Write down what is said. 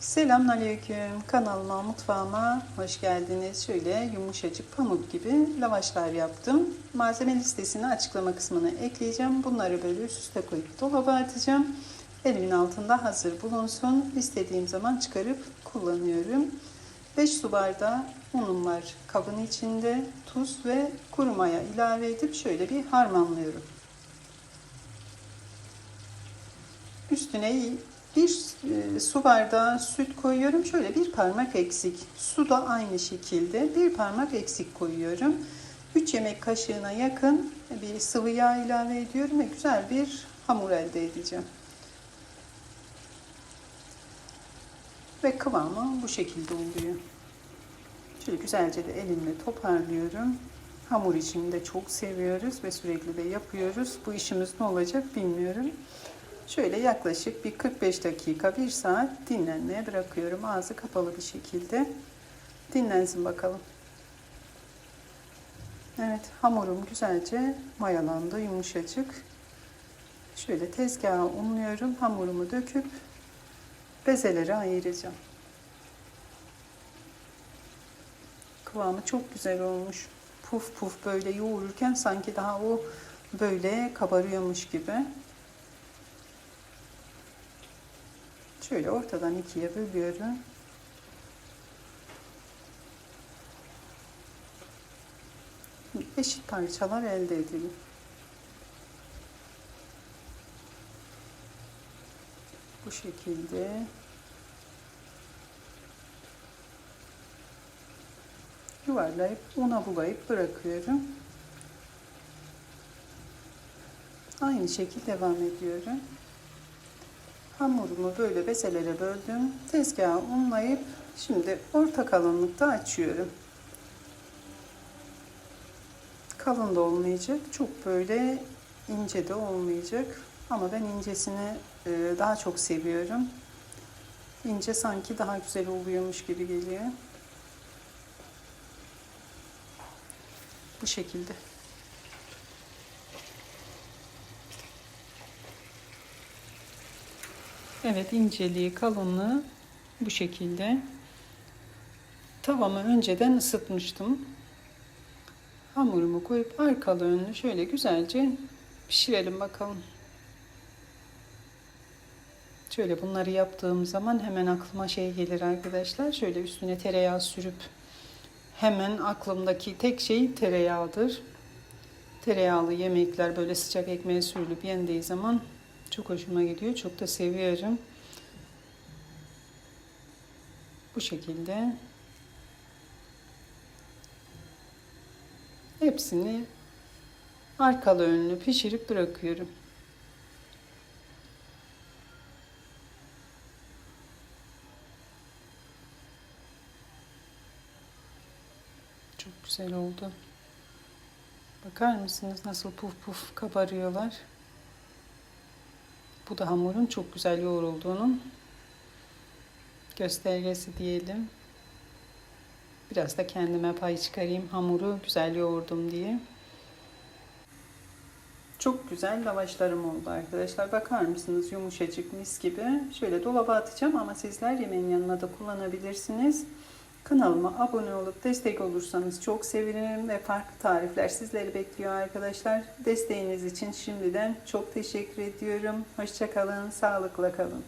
Selamünaleyküm. Kanalıma, mutfağıma hoş geldiniz. Şöyle yumuşacık pamuk gibi lavaşlar yaptım. Malzeme listesini açıklama kısmına ekleyeceğim. Bunları böyle üst üste koyup dolaba atacağım. Elimin altında hazır bulunsun. İstediğim zaman çıkarıp kullanıyorum. 5 su bardağı unum var kabın içinde. Tuz ve kuru maya ilave edip şöyle bir harmanlıyorum. Üstüne bir e, su bardağı süt koyuyorum. Şöyle bir parmak eksik. Su da aynı şekilde bir parmak eksik koyuyorum. 3 yemek kaşığına yakın bir sıvı yağ ilave ediyorum ve güzel bir hamur elde edeceğim. Ve kıvamı bu şekilde oluyor. Şöyle güzelce de elimle toparlıyorum. Hamur işini de çok seviyoruz ve sürekli de yapıyoruz. Bu işimiz ne olacak bilmiyorum. Şöyle yaklaşık bir 45 dakika, 1 saat dinlenmeye bırakıyorum. Ağzı kapalı bir şekilde. Dinlensin bakalım. Evet, hamurum güzelce mayalandı, yumuşacık. Şöyle tezgaha unluyorum. Hamurumu döküp bezelere ayıracağım. Kıvamı çok güzel olmuş. Puf puf böyle yoğururken sanki daha o böyle kabarıyormuş gibi. Şöyle ortadan ikiye bölüyorum. Eşit parçalar elde edelim. Bu şekilde. Yuvarlayıp una bulayıp bırakıyorum. Aynı şekilde devam ediyorum. Hamurumu böyle bezelere böldüm. Tezgaha unlayıp şimdi orta kalınlıkta açıyorum. Kalın da olmayacak. Çok böyle ince de olmayacak. Ama ben incesini e, daha çok seviyorum. İnce sanki daha güzel oluyormuş gibi geliyor. Bu şekilde. Evet inceliği kalınlığı bu şekilde. Tavamı önceden ısıtmıştım. Hamurumu koyup arkalı önlü şöyle güzelce pişirelim bakalım. Şöyle bunları yaptığım zaman hemen aklıma şey gelir arkadaşlar. Şöyle üstüne tereyağı sürüp hemen aklımdaki tek şey tereyağıdır. Tereyağlı yemekler böyle sıcak ekmeğe sürülüp yendiği zaman çok hoşuma gidiyor. Çok da seviyorum. Bu şekilde hepsini arkalı önlü pişirip bırakıyorum. Çok güzel oldu. Bakar mısınız nasıl puf puf kabarıyorlar? Bu da hamurun çok güzel yoğrulduğunun göstergesi diyelim. Biraz da kendime pay çıkarayım hamuru güzel yoğurdum diye. Çok güzel lavaşlarım oldu arkadaşlar. Bakar mısınız yumuşacık mis gibi. Şöyle dolaba atacağım ama sizler yemeğin yanına da kullanabilirsiniz. Kanalıma abone olup destek olursanız çok sevinirim ve farklı tarifler sizleri bekliyor arkadaşlar. Desteğiniz için şimdiden çok teşekkür ediyorum. Hoşçakalın, sağlıkla kalın.